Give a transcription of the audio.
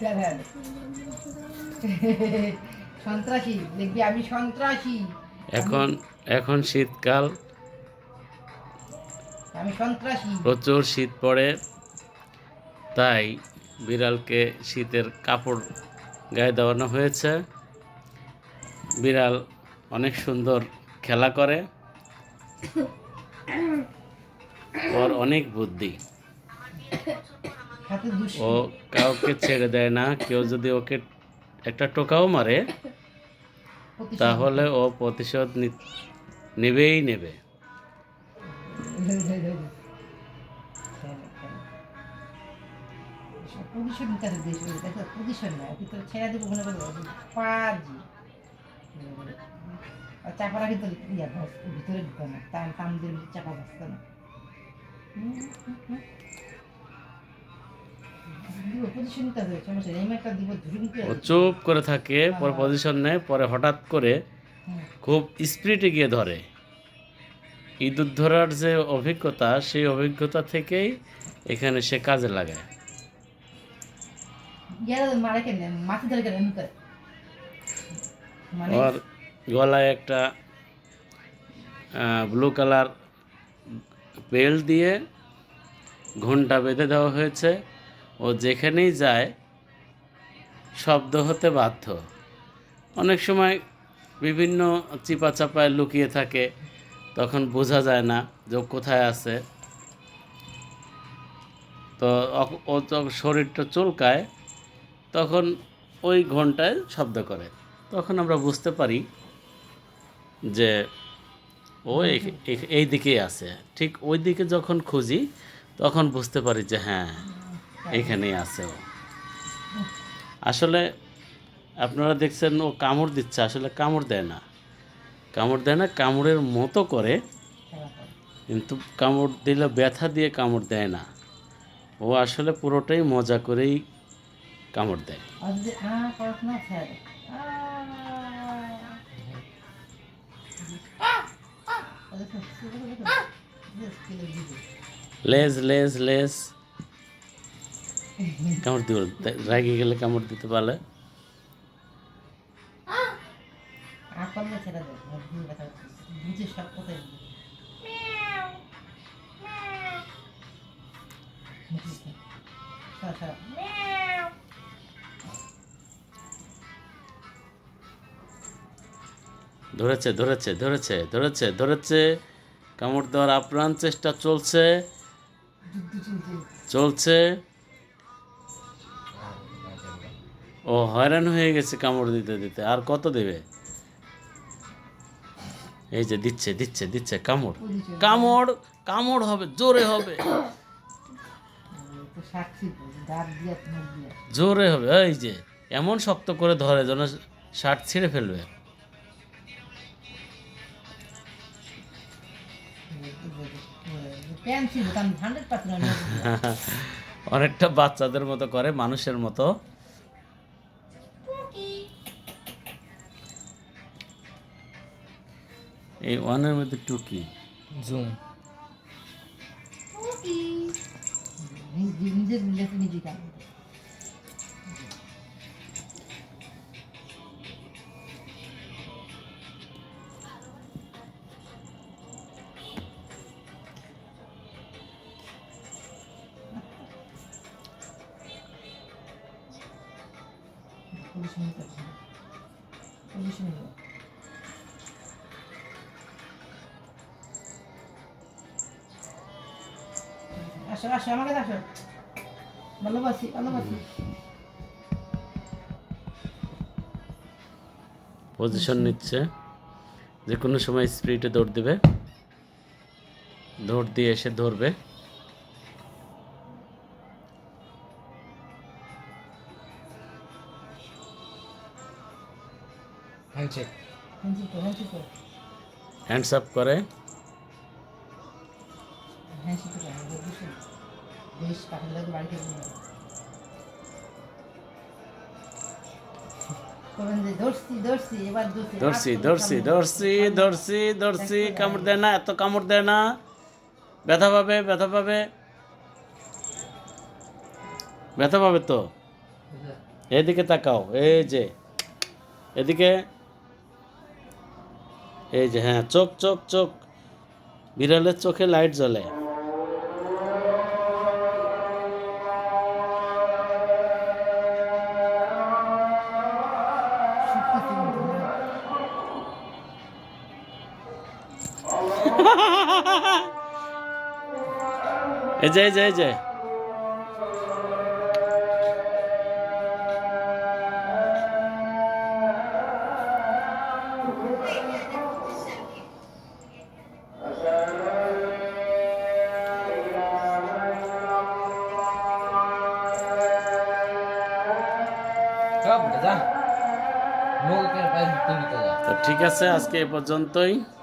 দাঁড়ান। সন্ত্রাসী দেখবি আমি সন্ত্রাসী। এখন এখন শীতকাল। আমি সন্ত্রাসী। প্রচুর শীত পড়ে তাই বিড়ালকে শীতের কাপড় গায়ে দেওয়ানো হয়েছে। বিড়াল অনেক সুন্দর খেলা করে ওর অনেক বুদ্ধি। ও কাউকে ছেড়ে দেয় না কেউ যদি ওকে একটা টোকাও মারে তাহলে ও প্রতিশোধ নেবেই নেবে। দেশ দেখো না কিন্তু ছেড়ে দেবো মনে করব পাজি। আর চাপা রাখি ইয়া ভিতরে ঢুকে না টান টান দিয়ে চাপা বসতো না। চুপ করে থাকে পরে পজিশন নেয় পরে হঠাৎ করে খুব স্পিডে গিয়ে ধরে। ইঁদুর ধরার যে অভিজ্ঞতা সেই অভিজ্ঞতা থেকেই এখানে সে কাজে লাগায়। করে মানে ওর গলায় একটা ব্লু কালার বেল্ট দিয়ে ঘণ্টা বেঁধে দেওয়া হয়েছে। ও যেখানেই যায়, শব্দ হতে বাধ্য। অনেক সময় বিভিন্ন চিপা চাপায় লুকিয়ে থাকে, তখন বোঝা যায় না যে কোথায় আছে। তো ও যখন শরীরটা চুলকায়, তখন ওই ঘন্টায় শব্দ করে। তখন আমরা বুঝতে পারি যে ও এই দিকেই আছে। ঠিক ওই দিকে যখন খুঁজি, তখন বুঝতে পারি যে হ্যাঁ এখানেই আছে ও। আসলে আপনারা দেখছেন ও কামড় দিচ্ছে, আসলে কামড় দেয় না। কামড় দেয় না, কামড়ের মতো করে, কিন্তু কামড় দিলে ব্যথা দিয়ে কামড় দেয় না। ও আসলে পুরোটাই মজা করেই কামড় দেয়। লেজ লেজ লেজ। কামড় দিব রাগে গেলে কামড় দিতে পারলে। ধরেছে ধরেছে ধরেছে ধরেছে ধরেছে কামড় দেওয়ার আপ্রাণ চেষ্টা চলছে চলছে। ও হয়রান হয়ে গেছে কামড় দিতে দিতে। আর কত দেবে? এই যে দিচ্ছে দিচ্ছে দিচ্ছে কামড়। কামড় কামড় হবে জোরে হবে। জোরে হবে এই যে এমন শক্ত করে ধরে যেন শার্ট ছিঁড়ে ফেলবে। অনেকটা বাচ্চাদের মতো করে মানুষের মতো। এই ওয়ানের মধ্যে টুকি জুম নিজের নিজের আসো আসো আমার কাছে আসো। ভালোবাসি ভালোবাসি। পজিশন নিচ্ছে। যে কোনো সময় স্পিডে দৌড় দেবে। দৌড় দিয়ে এসে ধরবে। হ্যান্ডস আপ করে। হ্যাঁ সে তো জানি বুঝছি বেশ কাঠাল দাদু বাড়িতে ঘুমো কামড় দেয় না। এত কামড় দেয় না। ব্যথা পাবে ব্যথা পাবে। ব্যথা পাবে তো? এদিকে তাকাও এই যে এদিকে এই যে হ্যাঁ চোখ চোখ চোখ। বিড়ালের চোখে লাইট জ্বলে। এই যে এই যে এই ঠিক আছে আজকে এ পর্যন্তই।